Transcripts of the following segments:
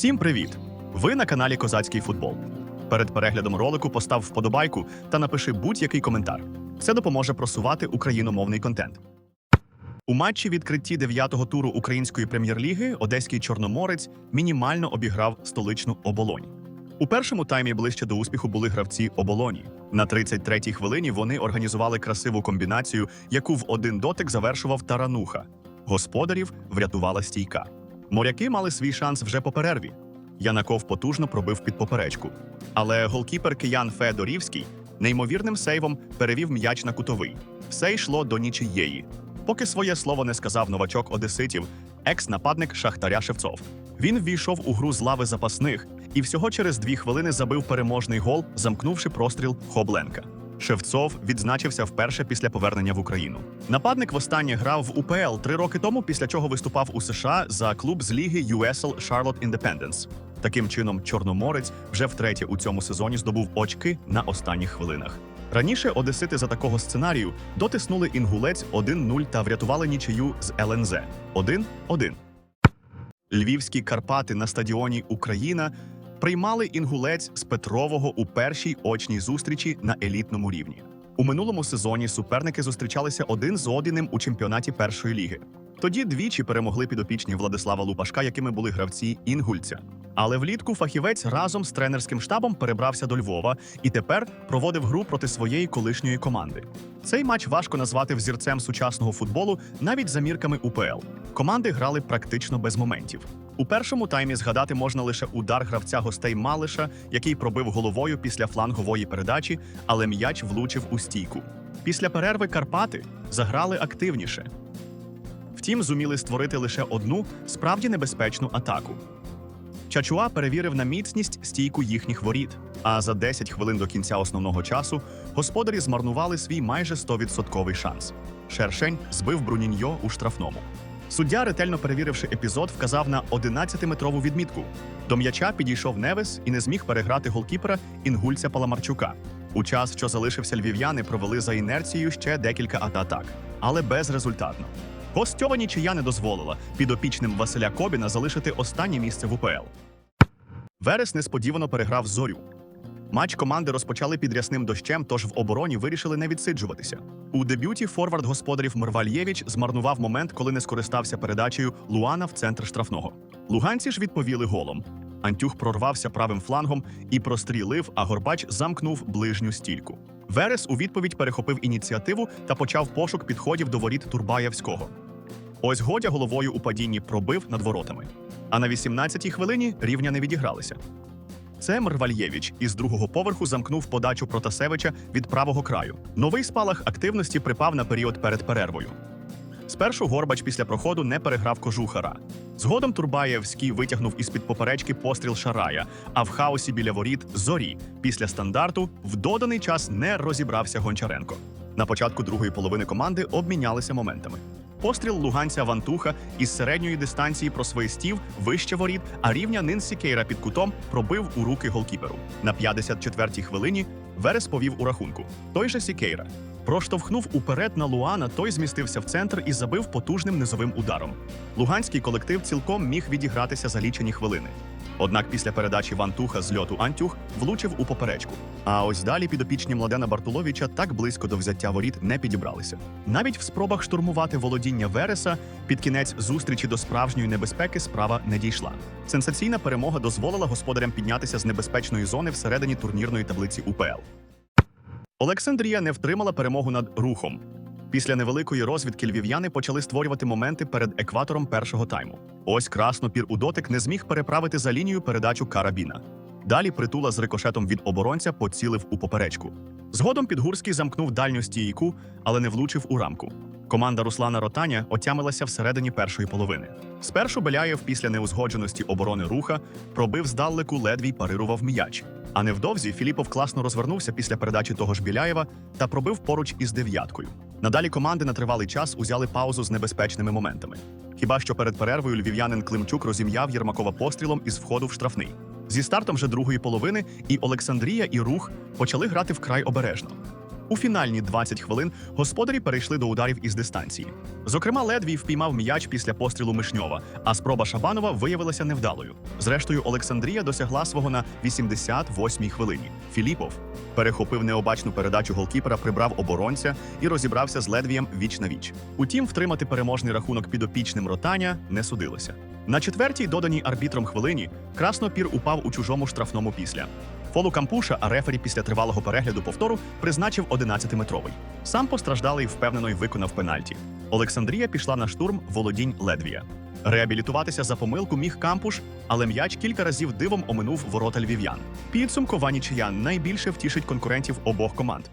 Всім привіт! Ви на каналі Козацький футбол. Перед переглядом ролику постав вподобайку та напиши будь-який коментар. Це допоможе просувати україномовний контент. У матчі відкритті дев'ятого туру української прем'єр-ліги одеський чорноморець мінімально обіграв столичну оболонь. У першому таймі ближче до успіху були гравці оболоні. На 33-й хвилині вони організували красиву комбінацію, яку в один дотик завершував Тарануха. Господарів врятувала стійка. Моряки мали свій шанс вже по перерві. Янаков потужно пробив під поперечку. Але голкіпер киян Феодорівський неймовірним сейвом перевів м'яч на кутовий. Все йшло до нічиєї. Поки своє слово не сказав новачок одеситів, екс-нападник Шахтаря Шевцов. Він ввійшов у гру з лави запасних і всього через дві хвилини забив переможний гол, замкнувши простріл Хобленка. Шевцов відзначився вперше після повернення в Україну. Нападник востаннє грав в УПЛ три роки тому, після чого виступав у США за клуб з ліги USL Charlotte Independence. Таким чином, Чорноморець вже втретє у цьому сезоні здобув очки на останніх хвилинах. Раніше одесити за такого сценарію дотиснули інгулець 1-0 та врятували нічию з ЛНЗ 1-1. Львівські Карпати на стадіоні Україна приймали інгулець з Петрового у першій очній зустрічі на елітному рівні. У минулому сезоні суперники зустрічалися один з одним у чемпіонаті першої ліги. Тоді двічі перемогли підопічні Владислава Лупашка, якими були гравці інгульця. Але влітку фахівець разом з тренерським штабом перебрався до Львова і тепер проводив гру проти своєї колишньої команди. Цей матч важко назвати взірцем сучасного футболу навіть за мірками УПЛ. Команди грали практично без моментів. У першому таймі згадати можна лише удар гравця гостей Малиша, який пробив головою після флангової передачі, але м'яч влучив у стійку. Після перерви Карпати заграли активніше. Втім, зуміли створити лише одну справді небезпечну атаку. Чачуа перевірив на міцність стійку їхніх воріт. А за 10 хвилин до кінця основного часу господарі змарнували свій майже 100% шанс. Шершень збив Бруніньо у штрафному. Суддя, ретельно перевіривши епізод, вказав на 11-метрову відмітку. До м'яча підійшов Невес і не зміг переграти голкіпера інгульця Паламарчука. У час, що залишився львів'яни, провели за інерцією ще декілька атак, але безрезультатно. Гостьова нічия не дозволила підопічним Василя Кобіна залишити останнє місце в УПЛ. Верес несподівано переграв зорю. Матч команди розпочали під рясним дощем, тож в обороні вирішили не відсиджуватися. У дебюті форвард господарів Мервальєвич змарнував момент, коли не скористався передачею Луана в центр штрафного. Луганці ж відповіли голом. Антюх прорвався правим флангом і прострілив, а Горбач замкнув ближню стільку. Верес у відповідь перехопив ініціативу та почав пошук підходів до воріт Турбаєвського. Ось Годя головою у падінні пробив над воротами. А на 18-й хвилині рівня не відігралися. Це Мрвальєвич із другого поверху замкнув подачу Протасевича від правого краю. Новий спалах активності припав на період перед перервою. Спершу Горбач після проходу не переграв кожухара. Згодом Турбаєвський витягнув із-під поперечки постріл Шарая, а в хаосі біля воріт зорі після стандарту в доданий час не розібрався Гончаренко. На початку другої половини команди обмінялися моментами. Постріл луганця Вантуха із середньої дистанції просвистів вище воріт, а рівня Нин Сікейра під кутом пробив у руки голкіперу. На 54-й хвилині Верес повів у рахунку. Той же Сікейра проштовхнув уперед на Луана, той змістився в центр і забив потужним низовим ударом. Луганський колектив цілком міг відігратися за лічені хвилини. Однак після передачі Вантуха з льоту Антюх влучив у поперечку. А ось далі підопічні Младена Бартуловича так близько до взяття воріт не підібралися. Навіть в спробах штурмувати володіння Вереса під кінець зустрічі до справжньої небезпеки справа не дійшла. Сенсаційна перемога дозволила господарям піднятися з небезпечної зони всередині турнірної таблиці УПЛ. Олександрія не втримала перемогу над рухом. Після невеликої розвідки львів'яни почали створювати моменти перед екватором першого тайму. Ось краснопір у дотик не зміг переправити за лінію передачу карабіна. Далі притула з рикошетом від оборонця поцілив у поперечку. Згодом Підгурський замкнув дальню стійку, але не влучив у рамку. Команда Руслана Ротаня отямилася всередині першої половини. Спершу Беляєв після неузгодженості оборони руха пробив здалеку, ледві парирував м'яч. А невдовзі Філіпов класно розвернувся після передачі того ж Біляєва та пробив поруч із дев'яткою. Надалі команди на тривалий час узяли паузу з небезпечними моментами. Хіба що перед перервою львів'янин Климчук розім'яв Єрмакова пострілом із входу в штрафний. Зі стартом вже другої половини і Олександрія, і рух почали грати вкрай обережно. У фінальні 20 хвилин господарі перейшли до ударів із дистанції. Зокрема, Ледвій впіймав м'яч після пострілу Мишньова, а спроба Шабанова виявилася невдалою. Зрештою, Олександрія досягла свого на 88-й хвилині. Філіпов перехопив необачну передачу голкіпера, прибрав оборонця і розібрався з Ледвієм віч на віч. Утім, втримати переможний рахунок підопічним ротання не судилося. На четвертій, доданій арбітром хвилині, краснопір упав у чужому штрафному після. Фолу Кампуша, а рефері після тривалого перегляду повтору призначив 11-метровий. Сам постраждалий впевнено й виконав пенальті. Олександрія пішла на штурм володінь Ледвія. Реабілітуватися за помилку міг Кампуш, але м'яч кілька разів дивом оминув ворота львів'ян. Підсумкова нічия найбільше втішить конкурентів обох команд.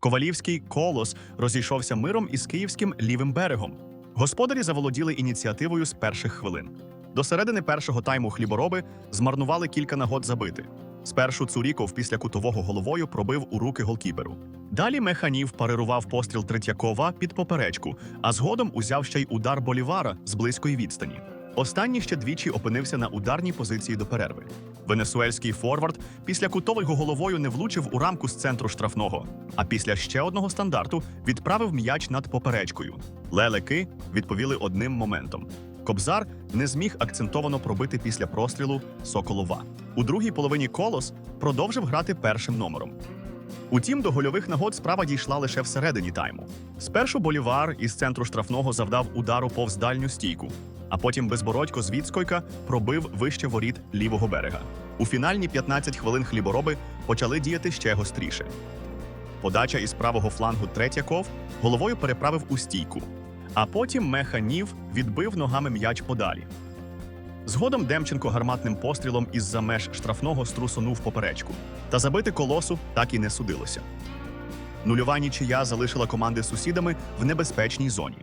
Ковалівський колос розійшовся миром із київським лівим берегом. Господарі заволоділи ініціативою з перших хвилин. До середини першого тайму хлібороби змарнували кілька нагод забити. Спершу Цуріков після кутового головою пробив у руки голкіперу. Далі механів парирував постріл Третьякова під поперечку, а згодом узяв ще й удар Болівара з близької відстані. Останній ще двічі опинився на ударній позиції до перерви. Венесуельський форвард після кутового головою не влучив у рамку з центру штрафного, а після ще одного стандарту відправив м'яч над поперечкою. Лелеки відповіли одним моментом. Кобзар не зміг акцентовано пробити після прострілу Соколова. У другій половині колос продовжив грати першим номером. Утім, до гольових нагод справа дійшла лише всередині тайму. Спершу Болівар із центру штрафного завдав удару повз дальню стійку, а потім безбородько з відскойка пробив вище воріт лівого берега. У фінальні 15 хвилин хлібороби почали діяти ще гостріше. Подача із правого флангу Третьяков головою переправив у стійку, а потім Механів відбив ногами м'яч подалі. Згодом Демченко гарматним пострілом із-за меж штрафного струсонув поперечку. Та забити колосу так і не судилося. Нульова нічия залишила команди сусідами в небезпечній зоні.